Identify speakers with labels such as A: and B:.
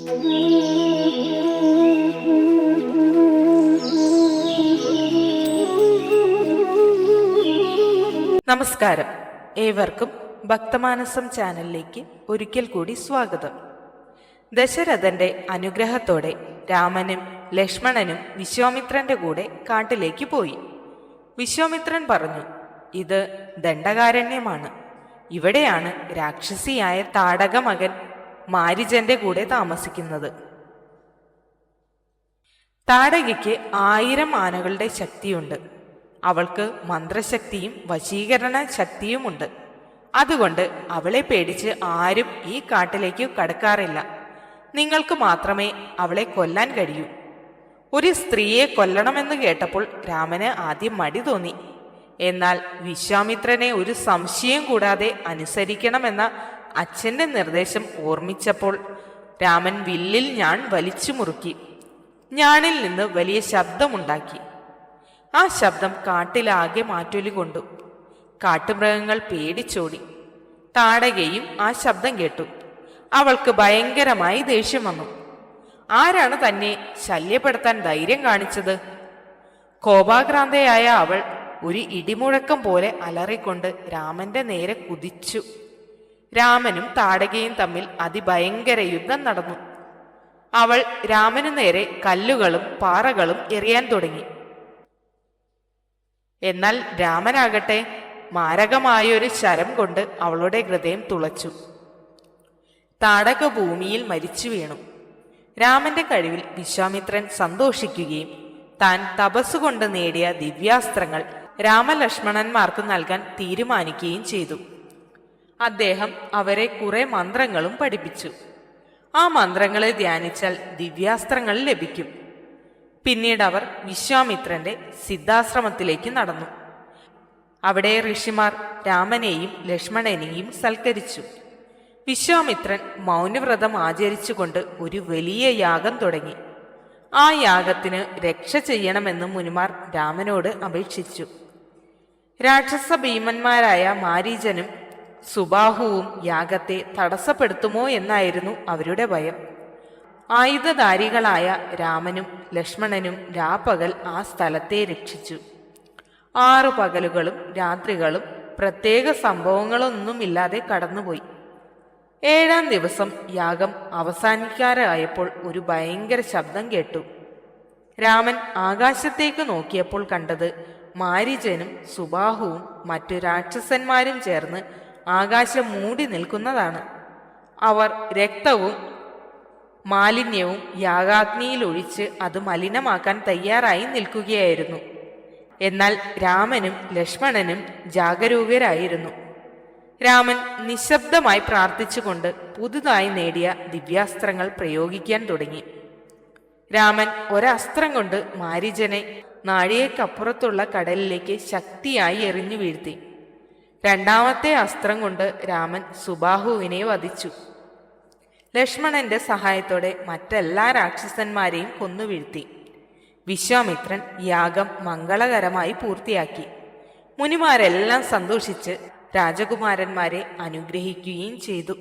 A: നമസ്കാരം. ഏവർക്കും ഭക്തമാനസം ചാനലിലേക്ക് ഒരിക്കൽ കൂടി സ്വാഗതം. ദശരഥന്റെ അനുഗ്രഹത്തോടെ രാമനും ലക്ഷ്മണനും വിശ്വാമിത്രന്റെ കൂടെ കാട്ടിലേക്ക് പോയി. വിശ്വാമിത്രൻ പറഞ്ഞു ഇത് ദണ്ഡകാരണ്യമാണ്. ഇവിടെയാണ് രാക്ഷസിയായ താടക മകൻ മാരിജന്റെ കൂടെ താമസിക്കുന്നത്. താടകയ്ക്ക് ആയിരം ആനകളുടെ ശക്തിയുണ്ട്. അവൾക്ക് മന്ത്രശക്തിയും വശീകരണ ശക്തിയുമുണ്ട്. അതുകൊണ്ട് അവളെ പേടിച്ച് ആരും ഈ കാട്ടിലേക്ക് കടക്കാറില്ല. നിങ്ങൾക്ക് മാത്രമേ അവളെ കൊല്ലാൻ കഴിയൂ. ഒരു സ്ത്രീയെ കൊല്ലണമെന്ന് കേട്ടപ്പോൾ രാമന് ആദ്യം മടി തോന്നി. എന്നാൽ വിശ്വാമിത്രനെ ഒരു സംശയം കൂടാതെ അനുസരിക്കണമെന്ന അച്ഛന്റെ നിർദ്ദേശം ഓർമ്മിച്ചപ്പോൾ രാമൻ വില്ലിൽ ഞാൻ വലിച്ചു മുറുക്കി. ഞാണിൽ നിന്ന് വലിയ ശബ്ദമുണ്ടാക്കി. ആ ശബ്ദം കാട്ടിലാകെ മാറ്റൊലി കൊണ്ടു കാട്ടുമൃഗങ്ങൾ പേടിച്ചോടി. താടകയും ആ ശബ്ദം കേട്ടു. അവൾക്ക് ഭയങ്കരമായി ദേഷ്യം വന്നു. ആരാണ് തന്നെ ശല്യപ്പെടുത്താൻ ധൈര്യം കാണിച്ചത്? കോപാക്രാന്തയായ അവൾ ഒരു ഇടിമുഴക്കം പോലെ അലറിക്കൊണ്ട് രാമന്റെ നേരെ കുതിച്ചു. രാമനും താടകയും തമ്മിൽ അതിഭയങ്കര യുദ്ധം നടന്നു. അവൾ രാമനു നേരെ കല്ലുകളും പാറകളും എറിയാൻ തുടങ്ങി. എന്നാൽ രാമനാകട്ടെ മാരകമായൊരു ശരം കൊണ്ട് അവളുടെ ഹൃദയം തുളച്ചു. താടക ഭൂമിയിൽ മരിച്ചു വീണു. രാമന്റെ കഴിവിൽ വിശ്വാമിത്രൻ സന്തോഷിക്കുകയും താൻ തപസ്സുകൊണ്ട് നേടിയ ദിവ്യാസ്ത്രങ്ങൾ രാമലക്ഷ്മണന്മാർക്ക് നൽകാൻ തീരുമാനിക്കുകയും ചെയ്തു. അദ്ദേഹം അവരെ കുറെ മന്ത്രങ്ങളും പഠിപ്പിച്ചു. ആ മന്ത്രങ്ങളെ ധ്യാനിച്ചാൽ ദിവ്യാസ്ത്രങ്ങൾ ലഭിക്കും. പിന്നീട് അവർ വിശ്വാമിത്രന്റെ സിദ്ധാശ്രമത്തിലേക്ക് നടന്നു. അവിടെ ഋഷിമാർ രാമനെയും ലക്ഷ്മണനെയും സൽക്കരിച്ചു. വിശ്വാമിത്രൻ മൗനവ്രതം ആചരിച്ചുകൊണ്ട് ഒരു വലിയ യാഗം തുടങ്ങി. ആ യാഗത്തിന് രക്ഷ ചെയ്യണമെന്ന് മുനിമാർ രാമനോട് അപേക്ഷിച്ചു. രാക്ഷസ ഭീമന്മാരായ മാരീജനും സുബാഹുവും യാഗത്തെ തടസ്സപ്പെടുത്തുമോ എന്നായിരുന്നു അവരുടെ ഭയം. ആയുധധാരികളായ രാമനും ലക്ഷ്മണനും രാപ്പകൽ ആ സ്ഥലത്തെ രക്ഷിച്ചു. ആറു പകലുകളും രാത്രികളും പ്രത്യേക സംഭവങ്ങളൊന്നുമില്ലാതെ കടന്നുപോയി. ഏഴാം ദിവസം യാഗം അവസാനിക്കാറായപ്പോൾ ഒരു ഭയങ്കര ശബ്ദം കേട്ടു. രാമൻ ആകാശത്തേക്ക് നോക്കിയപ്പോൾ കണ്ടത് മാരിജനും സുബാഹുവും മറ്റു രാക്ഷസന്മാരും ചേർന്ന് ആകാശം മൂടി നിൽക്കുന്നതാണ്. അവർ രക്തവും മാലിന്യവും യാഗാഗ്നിയിൽ ഒഴിച്ച് അത് മലിനമാക്കാൻ തയ്യാറായി നിൽക്കുകയായിരുന്നു. എന്നാൽ രാമനും ലക്ഷ്മണനും ജാഗരൂകരായിരുന്നു. രാമൻ നിശബ്ദമായി പ്രാർത്ഥിച്ചുകൊണ്ട് പുതുതായി നേടിയ ദിവ്യാസ്ത്രങ്ങൾ പ്രയോഗിക്കാൻ തുടങ്ങി. രാമൻ ഒരസ്ത്രം കൊണ്ട് മാരിജനെ നാഴികക്കപ്പുറത്തുള്ള കടലിലേക്ക് ശക്തിയായി എറിഞ്ഞു വീഴ്ത്തി. രണ്ടാമത്തെ അസ്ത്രം കൊണ്ട് രാമൻ സുബാഹുവിനെ വധിച്ചു. ലക്ഷ്മണന്റെ സഹായത്തോടെ മറ്റെല്ലാ രാക്ഷസന്മാരെയും കൊന്നു വീഴ്ത്തി. വിശ്വാമിത്രൻ യാഗം മംഗളകരമായി പൂർത്തിയാക്കി. മുനിമാരെല്ലാം സന്തോഷിച്ച് രാജകുമാരന്മാരെ അനുഗ്രഹിക്കുകയും ചെയ്തു.